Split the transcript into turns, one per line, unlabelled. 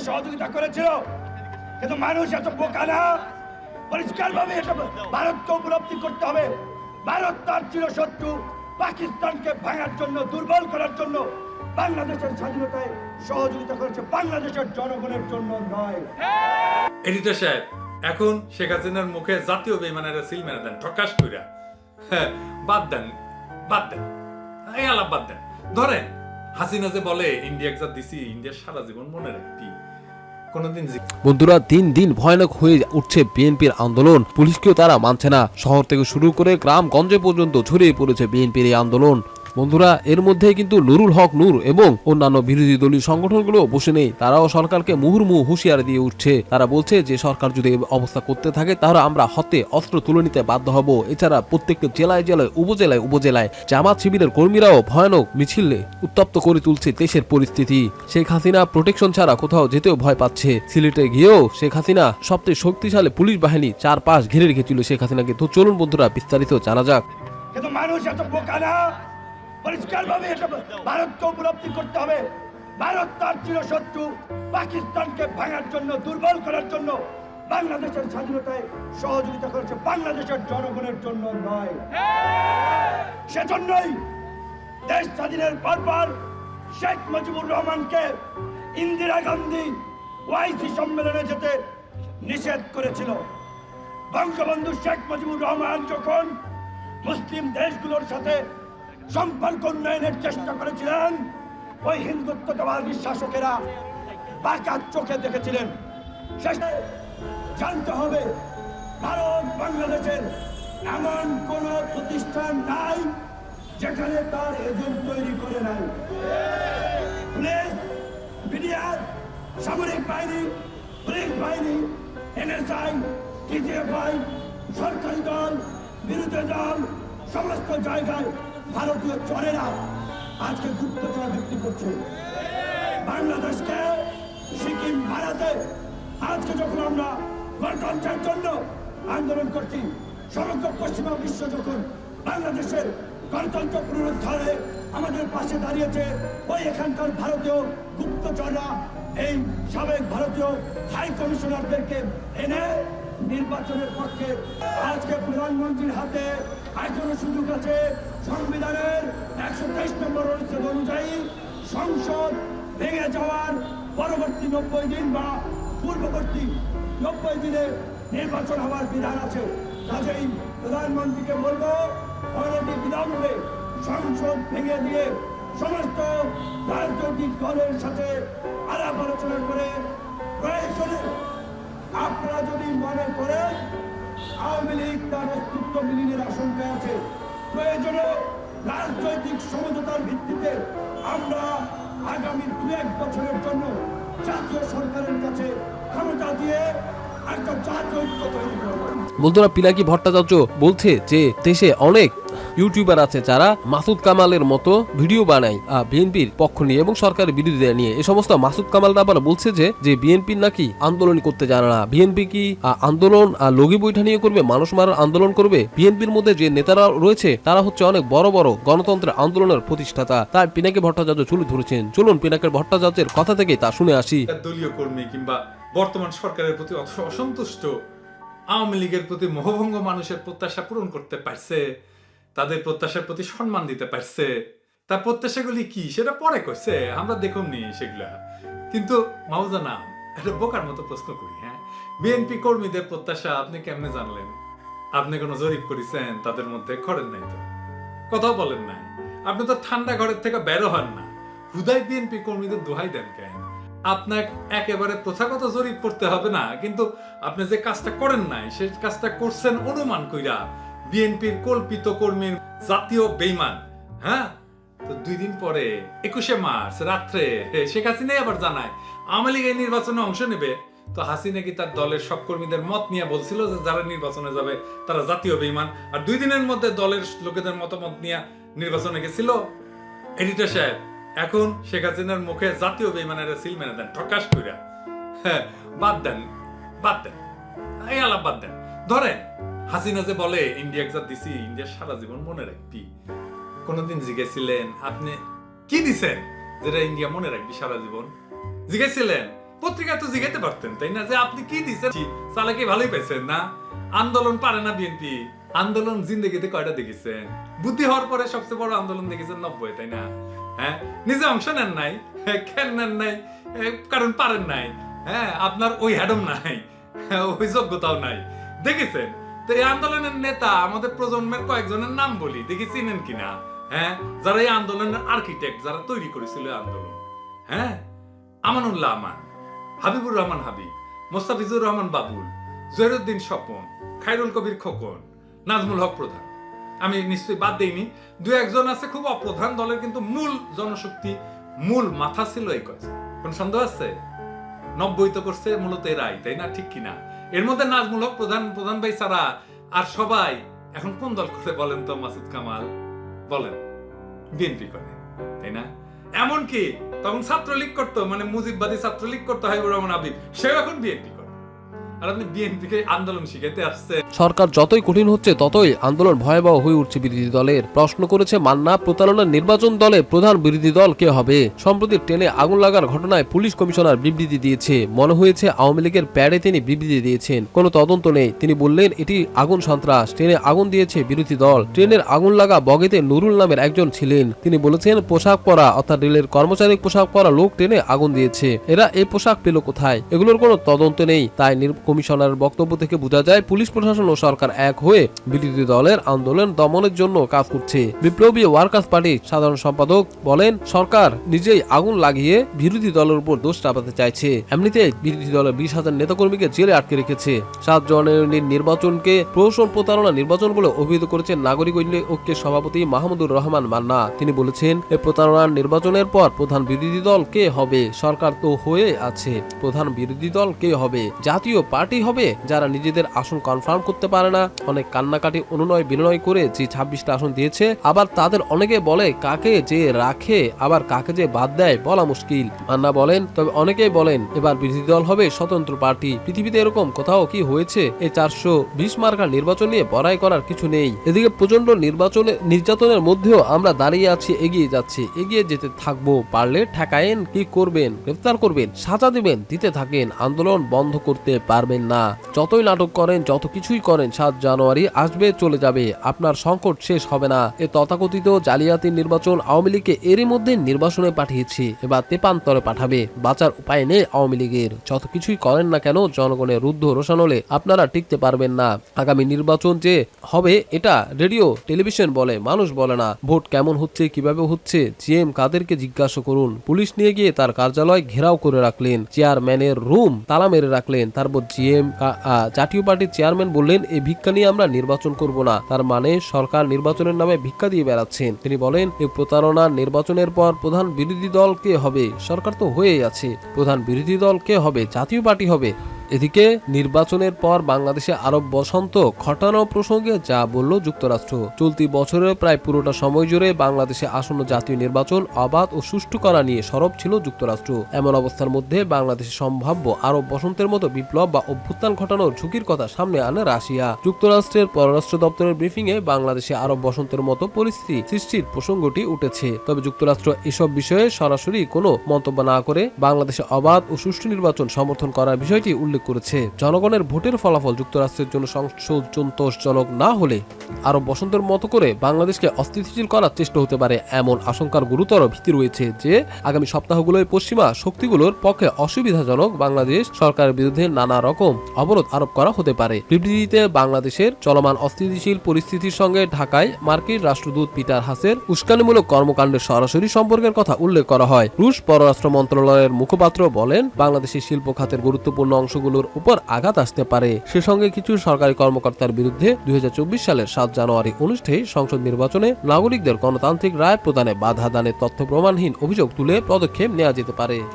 সহযোগিতা করেছিল। কিন্তু মানুষ এত বোকা না। পরিষ্কার ভাবে এটা ভারতকে উপলব্ধি করতে হবে। ভারত তার ছিল শত্রু। পাকিস্তানকে ভাঙার জন্য দুর্বল করার জন্য বাংলাদেশের স্বাধীনতায় সহযোগিতা করেছে। বাংলাদেশের জনগণের জন্য নয়।
এডিটর সাহেব এখন শেখ হাসিনার মুখে জাতীয় বেমানেরা সিল মেরে দেন ঠকাস কইরা। হ্যাঁ, বাদ দেন বাদ দেন। এই আলাপ বাদ দেন। ধরেন হাসিনা যে বলে ইন্ডিয়া যা দিছি ইন্ডিয়ার সারা জীবন মনে জি-
বন্ধুরা, দিন দিন ভয়ানক হয়ে উঠছে বিএনপির আন্দোলন। পুলিশকেও তারা মানছে না। শহর থেকে শুরু করে গ্রাম গঞ্জে পর্যন্ত ছড়িয়ে পড়েছে বিএনপির এই আন্দোলন। বন্ধুরা, এর মধ্যে কিন্তু নুরুল হক নূর এবং অন্যান্য বিরোধী দলীয় সংগঠনগুলো বসে নেই। তারাও সরকারকে মুহুর্মুহু হুঁশিয়ারি দিয়ে উঠছে। তারা বলছে যে, সরকার যদি অবস্থা করতে থাকে, তাহলে আমরা হতে অস্ত্র তুলে নিতে বাধ্য হব। এছাড়া প্রত্যেকটা জেলায় জেলায়, উপজেলায় উপজেলায় জামাত শিবিরের কর্মীরাও ভয়ানক মিছিলে উত্তপ্ত করে তুলছে দেশের পরিস্থিতি। শেখ হাসিনা প্রোটেকশন ছাড়া কোথাও যেতেও ভয় পাচ্ছে। সিলেটে গিয়েও শেখ হাসিনা সবচেয়ে শক্তিশালী পুলিশ বাহিনী চার পাশ ঘিরে রেখেছিল শেখ হাসিনাকে। তো চলুন বন্ধুরা, বিস্তারিত জানা যাক।
মানুষ এত বোকা না? পরিষ্কার ভাবে এটা ভারতকে উপলব্ধি করতে হবে। ভারত তার ছিল শত্রু পাকিস্তানকে ভাঙার জন্য, দুর্বল করার জন্য বাংলাদেশের স্বাধীনতায় সহযোগিতা করেছে বাংলাদেশের জনগণের জন্য নয়। সেজন্যই দেশ স্বাধীনের পরপর শেখ মুজিবুর রহমানকে ইন্দিরা গান্ধী ওয়াইসি সম্মেলনে যেতে নিষেধ করেছিল। বঙ্গবন্ধু শেখ মুজিবুর রহমান যখন মুসলিম দেশগুলোর সাথে সম্পর্ক উন্নয়নের চেষ্টা করেছিলেন। ওই হিন্দুত্ববাদী শাসকেরা বাঁকা চোখে দেখেছিলেন। জানতে হবে, ভারত বাংলাদেশের এমন কোন প্রতিষ্ঠান নাই যেখানে তার এজেন্ট তৈরি করে নাই। পুলিশ, মিডিয়া, সামরিক বাহিনী, পুলিশ বাহিনী, এনএসআই টিজিএফআই সরকারি দল, বিরোধী দল, সমস্ত জায়গায় ভারতীয় চরেরা আজকে গুপ্তচর বিক্রি করছে। বাংলাদেশকে, সিকিম, ভারতে আজকে যখন আমরা গণতন্ত্রের জন্য আন্দোলন করছি, সমগ্র পশ্চিমা বিশ্ব যখন বাংলাদেশের গণতন্ত্র পুনরুদ্ধারে আমাদের পাশে দাঁড়িয়েছে, ওই এখানকার ভারতীয় গুপ্তচররা, এই সাবেক ভারতীয় হাই কমিশনারদেরকে এনে নির্বাচনের পক্ষে আজকে প্রধানমন্ত্রীর হাতে এখনও সুযোগ আছে। সংবিধানের একশো তেইশ নম্বর অনুচ্ছেদ অনুযায়ী সংসদ ভেঙে যাওয়ার পরবর্তী নব্বই দিন বা পূর্ববর্তী নব্বই দিনে নির্বাচন হওয়ার বিধান আছে। কাজেই প্রধানমন্ত্রীকে বলব, অনতি বিলম্বে সংসদ ভেঙে দিয়ে সমস্ত রাজনৈতিক দলের সাথে আলাপ আলোচনা করে প্রয়োজনে আপনারা যদি মনে করেন, আওয়ামী লীগ তার অস্তিত্ব বিলীনের আশঙ্কা আছে, প্রয়োজনে রাজনৈতিক সমঝোতার ভিত্তিতে আমরা আগামী দু এক বছরের জন্য জাতীয় সরকারের কাছে ক্ষমতা দিয়ে একটা জাতীয় ঐক্য তৈরি করব।
বন্ধুরা পিনাকি ভট্টাচার্য বলছে যে দেশে অনেক ইউটিউবার আছে যারা মাসুদ কামালের মতো ভিডিও বানায় বিএনপির পক্ষ নিয়ে এবং সরকারের বিরোধিতা নিয়ে। এই সমস্ত মাসুদ কামাল আবার বলছে যে যে বিএনপির নাকি আন্দোলন করতে জানে না। বিএনপি কি আন্দোলন আহ, লগি বৈঠা নিয়ে করবে মানুষ মারার আন্দোলন করবে? বিএনপির মধ্যে যে নেতারা রয়েছে তারা হচ্ছে অনেক বড় বড় গণতন্ত্রের আন্দোলনের প্রতিষ্ঠাতা। তাই পিনাকি ভট্টাচার্য তুলে ধরেছেন। চলুন পিনাকের ভট্টাচার্যের কথা থেকে তা শুনে আসি।
দলীয় কর্মী কিংবা বর্তমান সরকারের প্রতি অসন্তুষ্ট আওয়ামী লীগের প্রতি মোহভঙ্গ মানুষের প্রত্যাশা পূরণ করতে পারছে। তাদের প্রত্যাশার প্রতি সম্মান দিতে পারছে। তার প্রত্যাশাগুলি কি? সেটা পরে কইছে আমরা দেখুন নি সেগুলা। কিন্তু মাউজা নাম একটা বোকার মতো প্রশ্ন করি হ্যাঁ? বিএনপি কর্মীদের প্রত্যাশা আপনি কেমনে জানলেন? আপনি কোনো জরিপ করেছেন? তাদের মধ্যে করেন নাই তো। কথাও বলেন নাই। আপনি তো ঠান্ডা ঘরের থেকে বেরো হন না। হুদাই বিএনপি কর্মীদের দোহাই দেন কেন? আপনার একেবারে প্রথাগত জরিপ করতে হবে না। কিন্তু আপনি যে কাজটা করেন নাই, সেই কাজটা করছেন অনুমান কইরা। বিএনপির কল্পিত কর্মীর জাতীয় বেইমান হ্যাঁ? তো দুই দিন পরে, একুশে মার্চ, রাত্রে, শেখ হাসিনাই আবার জানায়, আওয়ামী লীগ এই নির্বাচনে অংশ নেবে। তো হাসিনা কি তার দলের সব কর্মীদের মত নিয়ে বলছিল যে যারা নির্বাচনে যাবে, তারা জাতীয় বেইমান? আর দুই দিনের মধ্যে দলের লোকেদের মতামত নিয়ে নির্বাচনে গেছিল। এডিটর সাহেব, এখন শেখ হাসিনার মুখে জাতীয় বেইমানেরা সিল মেনে দেন, ঠকাস কইরা। হ্যাঁ বাদ দেন বাদ দেন। এই আলাপ বাদ দেন। ধরেন হাসিনা যে বলে ইন্ডিয়া যা দিছি ইন্ডিয়ার সারা জীবন মনে রাখবি। কোনদিন জিজ্ঞেসিলেন আপনি কি দিছেন? যেটা ইন্ডিয়া মনে রাখবি সারা জীবন। জিজ্ঞেসিলেন পত্রিকা তো জিজ্ঞাতে পারতেন তাই না? যে আপনি কি দিচ্ছেন চালাকি ভালোই পেয়েছেন না? আন্দোলন পারে না বিএনপি। আন্দোলন জিন্দগিতে কয়টা দেখেছেন? বুদ্ধি হওয়ার পরে সবচেয়ে বড় আন্দোলন দেখেছেন নব্বই তাই না? হ্যাঁ? নিজে অংশ নেন নাই হ্যাঁ, কেন নেন নাই কারণ পারেন নাই। হ্যাঁ আপনার ওই হ্যাডম নাই হ্যাঁ, ওই যোগ্যতাও নাই। দেখেছেন? তো এই আন্দোলনের নেতা আমাদের প্রজন্মের কয়েকজনের নাম বলি, দেখি চিনেন কিনা? হ্যাঁ? যারা এই আন্দোলনের আর্কিটেক্ট যারা তৈরি করেছিল আন্দোলন। হ্যাঁ? আমানুল্লাহ আমান, হাবিবুর রহমান হাবিব, মোস্তাফিজুর রহমান বাবুল, জহিরুদ্দিন স্বপন খাইরুল কবির খোকন, নাজমুল হক প্রধান। আমি নিশ্চয়ই বাদ দেইনি দু একজন আছে খুব অপ্রধান দলের, কিন্তু মূল জনশক্তি, মূল মাথা ছিল এই কাজ কোন সন্দেহ আছে? নব্বই তো করছে মূলত এরাই, তাই না? ঠিক কিনা? এর মধ্যে নাজমূলক প্রধান প্রধান ভাই ছাড়া আর সবাই, এখন কোন দল করে বলেন তো মাসুদ কামাল? বলেন, বিএনপি করে, তাই না? এমনকি তখন ছাত্রলীগ করতো মানে মুজিববাদী ছাত্রলীগ করতো হাইবুর রহমান আবিদ, সেও এখন বিএনপি
সরকার যতই কঠিন হচ্ছে, ততই আন্দোলন ভয়াবহ হয়ে উঠছে বিরোধী দলের। প্রশ্ন করেছে মান্না প্রতারণার নির্বাচন দলে প্রধান বিরোধী দল কে হবে? সম্প্রতি ট্রেনে আগুন লাগার ঘটনায় পুলিশ কমিশনার বিবৃতি দিয়েছে। মনে হয়েছে, আওয়ামী লীগের প্যাডে তিনি বিবৃতি দিয়েছেন। কোনো তদন্ত নেই। তিনি বললেন, এটি আগুন সন্ত্রাস। ট্রেনে আগুন দিয়েছে বিরোধী দল। ট্রেনের আগুন লাগা বগেতে নুরুল নামের একজন ছিলেন। তিনি বলেছেন, পোশাক পরা, অর্থাৎ রেলের কর্মচারী পোশাক পরা লোক ট্রেনে আগুন দিয়েছে। এরা এই পোশাক পেল কোথায়? এগুলোর কোনো তদন্ত নেই। তাই কমিশনারের বক্তব্য থেকে বোঝা যায়, পুলিশ প্রশাসন ও সরকার এক হয়ে বিরোধী দলের আন্দোলন দমনের জন্য কাজ করছে। বিপ্লবী ওয়ার্কার্স পার্টির সাধারণ সম্পাদক বলেন, সরকার নিজেই আগুন লাগিয়ে বিরোধী দলের উপর দোষ চাপাতে চাইছে। এমনিতে বিরোধী দলের বিশ হাজার নেতাকর্মীকে জেলে আটকে রেখেছে। সাত জনের নির্বাচনকে প্রহসন প্রতারণা নির্বাচন বলে অভিহিত করেছেন নাগরিক ঐক্য- ঐক্যের সভাপতি মাহমুদুর রহমান মান্না। তিনি বলেছেন এই প্রতারণার নির্বাচনের পর প্রধান বিরোধী দল কে হবে? সরকার তো হয়ে আছে, প্রধান বিরোধী দল কে হবে? জাতীয় পার্টি হবে যারা নিজেদের আসন কনফার্ম করতে পারে না। অনেক কান্নাকাটি, অনুনয়, বিনয় করে যে ছাব্বিশটা আসন দিয়েছে, আবার তাদের অনেকে বলে কাকে যে রাখে, আবার কাকে যে বাদ দেয় বলা মুশকিল। মান্না বলেন, তবে অনেকেই বলেন এবার বিরোধী দল হবে স্বতন্ত্র পার্টি। পৃথিবীতে এরকম কোথাও কি হয়েছে? এই চারশো বিশ মার্কার নির্বাচন নিয়ে বড়াই করার কিছু নেই। এদিকে প্রচণ্ড নির্বাচনে, নির্যাতনের মধ্যেও আমরা দাঁড়িয়ে আছি, এগিয়ে যাচ্ছি। এগিয়ে যেতে থাকব। পারলে ঠেকায়েন, কি করবেন? গ্রেফতার করবেন, সাজা দিবেন, দিতে থাকেন। আন্দোলন বন্ধ করতে পারবেন না। যতই নাটক করেন, যত কিছুই করেন, সাত জানুয়ারি আসবে, চলে যাবে। আপনার সংকট শেষ হবে না। এ তথাকথিত জালিয়াতি নির্বাচন আওয়ামী লীগকে এরই মধ্যে নির্বাচনে পাঠিয়েছে। এবার তেপান্তরে পাঠাবে। বাঁচার উপায় নেই আওয়ামী লীগের। যত কিছুই করেন না কেন, জনগণের রুদ্ধ রোশন রোশানলে আপনারা টিকতে পারবেন না। আগামী নির্বাচন যে হবে, এটা রেডিও, টেলিভিশন বলে, মানুষ বলে না। ভোট কেমন হচ্ছে, কীভাবে হচ্ছে, জিএম কাদেরকে জিজ্ঞাসা করুন। পুলিশ নিয়ে গিয়ে তার কার্যালয় ঘেরাও করে রাখলেন। চেয়ারম্যানের রুম তালা মেরে রাখলেন। তারপর জিএম জাতীয় পার্টির চেয়ারম্যান বললেন এই ভিক্ষা নিয়ে আমরা নির্বাচন করব না। তার মানে সরকার নির্বাচনের নামে ভিক্ষা দিয়ে বেড়াচ্ছেন। তিনি বলেন এই প্রতারণা নির্বাচনের পর প্রধান বিরোধী দল কে হবে? সরকার তো হয়েই আছে। প্রধান বিরোধী দল কে হবে? জাতীয় পার্টি হবে। এদিকে নির্বাচনের পর বাংলাদেশে আরব বসন্ত ঘটানো প্রসঙ্গে যা বলল যুক্তরাষ্ট্র। চলতি বছরের প্রায় পুরোটা সময় জুড়ে বাংলাদেশে আসন্ন জাতীয় নির্বাচন অবাধ ও সুষ্ঠু করা নিয়ে সরব ছিল যুক্তরাষ্ট্র। এমন অবস্থার মধ্যে বাংলাদেশে সম্ভাব্য আরব বসন্তের মতো বিপ্লব বা অভ্যুত্থান ঘটানোর ঝুঁকির কথা সামনে আনে রাশিয়া। যুক্তরাষ্ট্রের পররাষ্ট্র দপ্তরের ব্রিফিং এ বাংলাদেশে আরব বসন্তের মতো পরিস্থিতি সৃষ্টির প্রসঙ্গটি উঠেছে। তবে যুক্তরাষ্ট্র এসব বিষয়ে সরাসরি কোনো মন্তব্য না করে বাংলাদেশে অবাধ ও সুষ্ঠু নির্বাচন সমর্থন করার বিষয়টি উল্লেখ করেছে। জনগণের ভোটের ফলাফল যুক্তরাষ্ট্রের জন্য সন্তোষজনক না হলে আরব বসন্তের মতো করে বাংলাদেশকে অস্থিতিশীল করার চেষ্টা হতে পারে এমন আশঙ্কার গুরুতর ভীতি রয়েছে যে, আগামী সপ্তাহগুলোয় পশ্চিমা শক্তিগুলোর পক্ষে অসুবিধাজনক বাংলাদেশ সরকারের বিরুদ্ধে নানা রকম অবরোধ আরোপ করা হতে পারে। বিবৃতিতে বাংলাদেশের চলমান অস্থিতিশীল পরিস্থিতির সঙ্গে ঢাকায় মার্কিন রাষ্ট্রদূত পিটার হাসের উস্কানিমূলক কর্মকাণ্ডের সরাসরি সম্পর্কের কথা উল্লেখ করা হয়। রুশ পররাষ্ট্র মন্ত্রণালয়ের মুখপাত্র বলেন, বাংলাদেশের শিল্প খাতের গুরুত্বপূর্ণ অংশগুলোর উপর আঘাত আসতে পারে। সে সঙ্গে কিছু সরকারি কর্মকর্তার বিরুদ্ধে দুই হাজার চব্বিশ সালের সাত জানুয়ারি অনুষ্ঠেয় সংসদ নির্বাচনে নাগরিকদের গণতান্ত্রিক রায় প্রদানে বাধা দানের তথ্য প্রমাণহীন অভিযোগ তুলে পদক্ষেপ নেওয়া যেতে পারে।